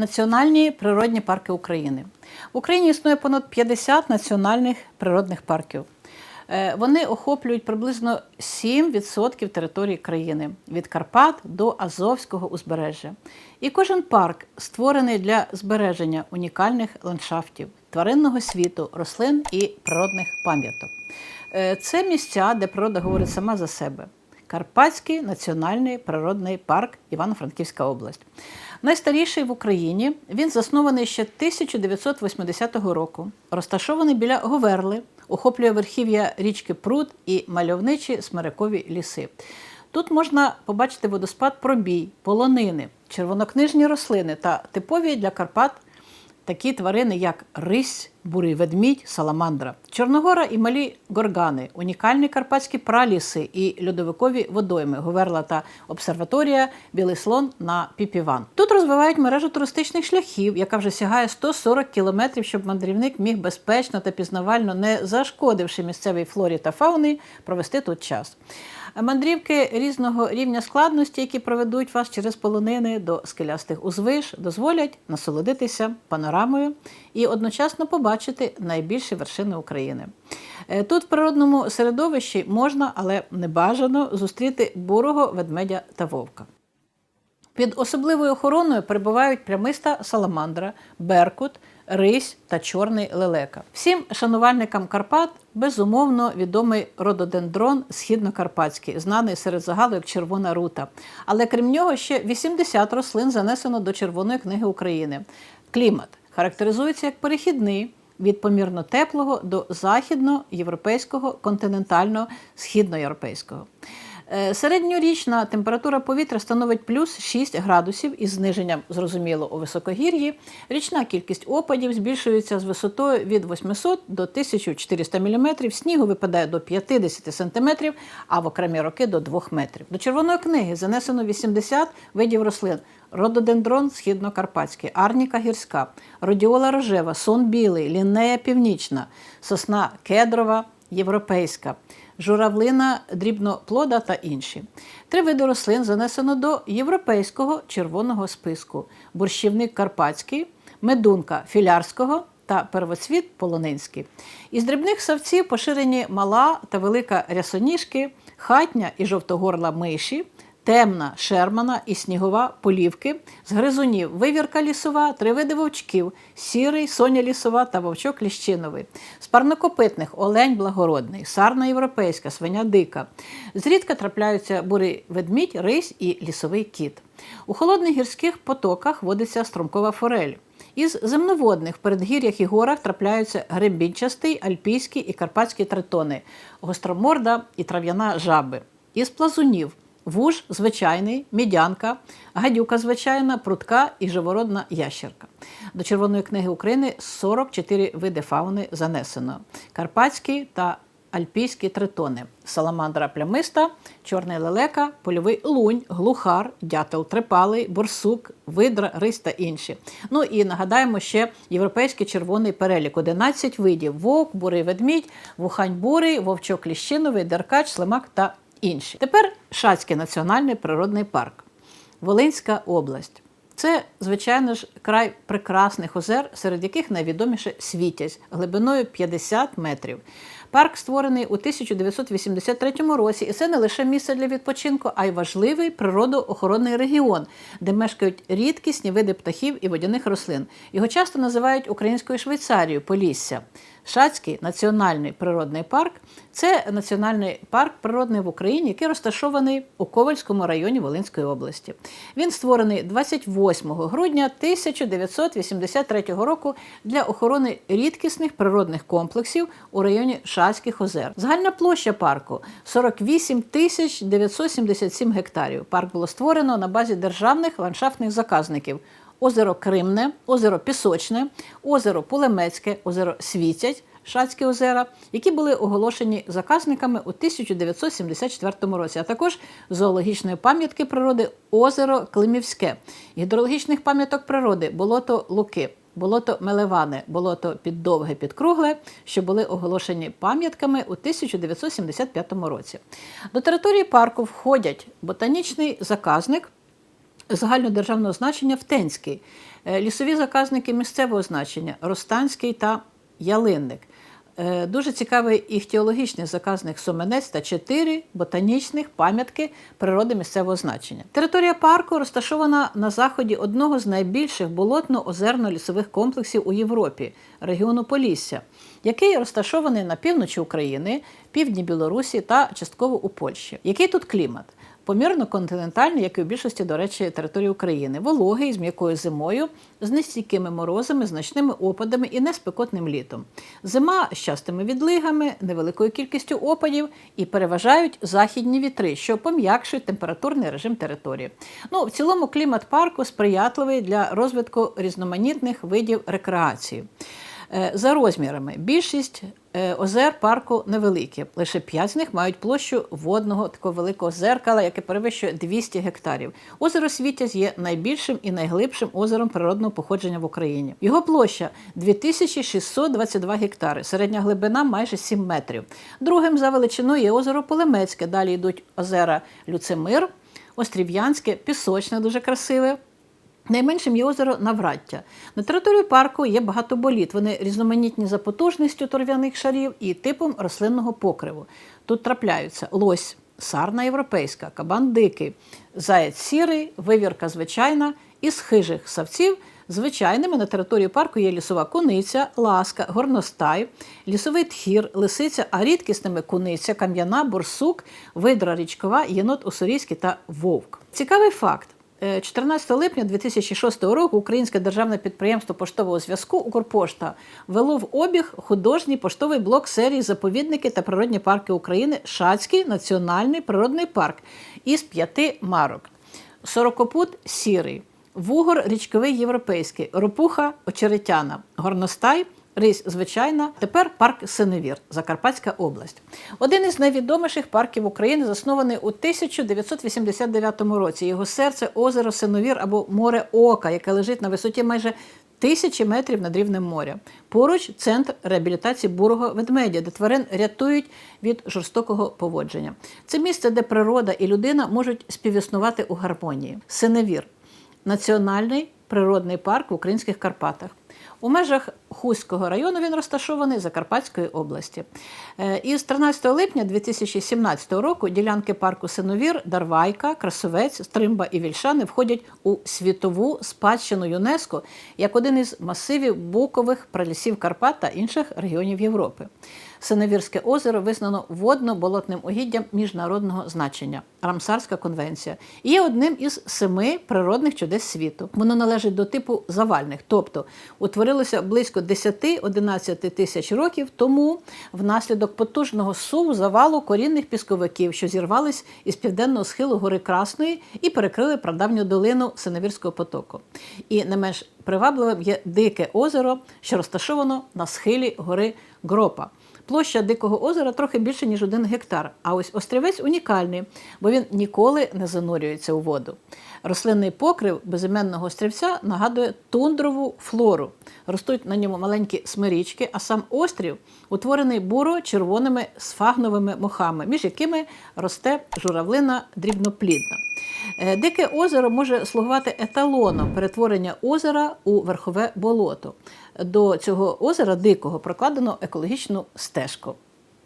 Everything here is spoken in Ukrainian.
Національні природні парки України. В Україні існує понад 50 національних природних парків. Е, Вони охоплюють приблизно 7% території країни від Карпат до Азовського узбережжя. І кожен парк створений для збереження унікальних ландшафтів, тваринного світу, рослин і природних пам'яток. Е, Це місця, де природа говорить сама за себе. Карпатський національний природний парк Івано-Франківська область. Найстаріший в Україні. Він заснований ще 1980 року. Розташований біля Говерли, охоплює верхів'я річки Пруд і мальовничі смирикові ліси. Тут можна побачити водоспад пробій, полонини, червонокнижні рослини та типові для Карпат такі тварини, як рись, бурий ведмідь, саламандра, чорногора і малі горгани, унікальні карпатські праліси і льодовикові водойми, Говерла та обсерваторія Білий слон на Піпіван. Тут розвивають мережу туристичних шляхів, яка вже сягає 140 кілометрів, щоб мандрівник міг безпечно та пізнавально, не зашкодивши місцевій флорі та фауні, провести тут час. Мандрівки різного рівня складності, які проведуть вас через полонини до скелястих узвиж, дозволять насолодитися панорамою і одночасно побачити найбільші вершини України. Е, Тут в природному середовищі можна, але не бажано зустріти бурого ведмедя та вовка. Під особливою охороною перебувають плямиста саламандра, беркут, рись та чорний лелека. Всім шанувальникам Карпат безумовно відомий рододендрон східнокарпатський, знаний серед загалу як червона рута. Але крім нього, ще 80 рослин занесено до Червоної книги України. Клімат характеризується як перехідний. Від помірно теплого до західноєвропейського, континентального, східноєвропейського. Е, Середньорічна температура повітря становить плюс 6 градусів із зниженням, зрозуміло, у високогір'ї. Річна кількість опадів збільшується з висотою від 800 до 1400 мм, снігу випадає до 50 см, а в окремі роки до 2 метрів. До червоної книги занесено 80 видів рослин. Рододендрон східнокарпатський, арніка гірська, родіола рожева, сон білий, лінея північна, сосна кедрова, європейська, журавлина дрібноплода та інші. Три види рослин занесено до європейського червоного списку: борщівник карпатський, медунка філярського та первоцвіт полонинський. Із дрібних савців поширені мала та велика рясоніжки, хатня і жовтогорла миші. Темна шермана і снігова полівки, з гризунів вивірка лісова, три види вовчків, сірий, соня лісова та вовчок ліщиновий. З парнокопитних олень благородний, сарна європейська, свиня дика. Зрідка трапляються бурий ведмідь, рись і лісовий кіт. У холодних гірських потоках водиться струмкова форель. Із земноводних в передгір'ях і горах трапляються гребінчастий, альпійський і карпатські тритони, гостроморда і трав'яна жаби. Із плазунів вуж звичайний, мідянка, гадюка звичайна, прутка і живородна ящерка. До Червоної книги України 44 види фауни занесено: карпатські та альпійські тритони, саламандра плямиста, чорний лелека, польовий лунь, глухар, дятел трипалий, борсук, видра, рись та інші. Ну і нагадаємо ще європейський червоний перелік: 11 видів: вовк, бурий ведмідь, вухань бурий, вовчок ліщиновий, деркач, слимак та інші. Тепер Шацький національний природний парк, Волинська область. Це, звичайно ж, край прекрасних озер, серед яких найвідоміше світязь глибиною 50 метрів. Парк створений у 1983 році, і це не лише місце для відпочинку, а й важливий природоохоронний регіон, де мешкають рідкісні види птахів і водяних рослин. Його часто називають українською Швейцарією Полісся. Шацький національний природний парк це національний парк природний в Україні, який розташований у Ковальському районі Волинської області. Він створений 28 грудня 1983 року для охорони рідкісних природних комплексів у районі Шацьких озер. Загальна площа парку 48 тисяч 977 гектарів. Парк було створено на базі державних ландшафтних заказників озеро Кримне, озеро Пісочне, озеро Пулемецьке, озеро Світять, Шацькі озера, які були оголошені заказниками у 1974 році, а також зоологічної пам'ятки природи озеро Климівське, гідрологічних пам'яток природи, болото Луки. Болото Мелеване, болото Піддовге Підкругле, що були оголошені пам'ятками у 1975 році. До території парку входять ботанічний заказник, загальнодержавного значення Втенський, Е, лісові заказники місцевого значення Ростанський та Ялинник. Е, Дуже цікавий іхтіологічний заказник Соменець та чотири ботанічних пам'ятки природи місцевого значення. Територія парку розташована на заході одного з найбільших болотно-озерно-лісових комплексів у Європі регіону Полісся, який розташований на півночі України, півдні Білорусі та частково у Польщі. Який тут клімат? Помірно континентальний, як і у більшості, до речі, території України, вологий з м'якою зимою, з нестійкими морозами, значними опадами і неспекотним літом. Зима з частими відлигами, невеликою кількістю опадів і переважають західні вітри, що пом'якшують температурний режим території. Ну, в цілому клімат парку сприятливий для розвитку різноманітних видів рекреації. Е, За розмірами більшість е, озер парку невеликі. Лише п'ять з них мають площу водного такого великого зеркала, яке перевищує 200 гектарів. Озеро Світязь є найбільшим і найглибшим озером природного походження в Україні. Його площа 2622 гектари, середня глибина майже 7 метрів. Другим за величиною є озеро Полемецьке. Далі йдуть озера Люцемир, Острів'янське, Пісочне, дуже красиве. Найменшим є озеро Навраття. На території парку є багато боліт. Вони різноманітні за потужністю торв'яних шарів і типом рослинного покриву. Тут трапляються лось, сарна європейська, кабан дикий, заєць сірий, вивірка звичайна із хижих савців. Звичайними на території парку є лісова куниця, ласка, горностай, лісовий тхір, лисиця, а рідкісними куниця, кам'яна, борсук, видра річкова, єнот уссурійський та вовк. Цікавий факт. Е, 14 липня 2006 року Українське державне підприємство поштового зв'язку Укрпошта вело в обіг художній поштовий блок серії Заповідники та природні парки України Шацький національний природний парк із п'яти марок. Сорокопут сірий, вугор річковий європейський, ропуха очеретяна, горностай. Рись звичайна, тепер парк Синевір, Закарпатська область. Один із найвідоміших парків України заснований у 1989 році. Його серце озеро Синовір або море Ока, яке лежить на висоті майже тисячі метрів над рівнем моря. Поруч центр реабілітації бурого ведмедя, де тварин рятують від жорстокого поводження. Це місце, де природа і людина можуть співіснувати у гармонії. Синевір національний природний парк в українських Карпатах. У межах Хуського району він розташований Закарпатської області. Е, Із 13 липня 2017 року ділянки парку Синовір, Дарвайка, Красовець, Стримба і Вільшани входять у світову спадщину ЮНЕСКО як один із масивів букових пралісів Карпат та інших регіонів Європи. Синевірське озеро визнано водно-болотним угіддям міжнародного значення Рамсарська конвенція і є одним із семи природних чудес світу. Воно належить до типу завальних, тобто утворилося близько 10-11 тисяч років тому внаслідок потужного суву завалу корінних пісковиків, що зірвались із південного схилу гори Красної і перекрили прадавню долину Синевірського потоку. І не менш привабливим є дике озеро, що розташовано на схилі гори Гропа. Площа дикого озера трохи більше, ніж один гектар. А ось острівець унікальний, бо він ніколи не занурюється у воду. Рослинний покрив безіменного острівця нагадує тундрову флору. Ростуть на ньому маленькі смирічки, а сам острів утворений буро-червоними сфагновими мохами, між якими росте журавлина дрібноплідна. Е, Дике озеро може слугувати еталоном перетворення озера у верхове болото. До цього озера дикого прокладено екологічну стежку.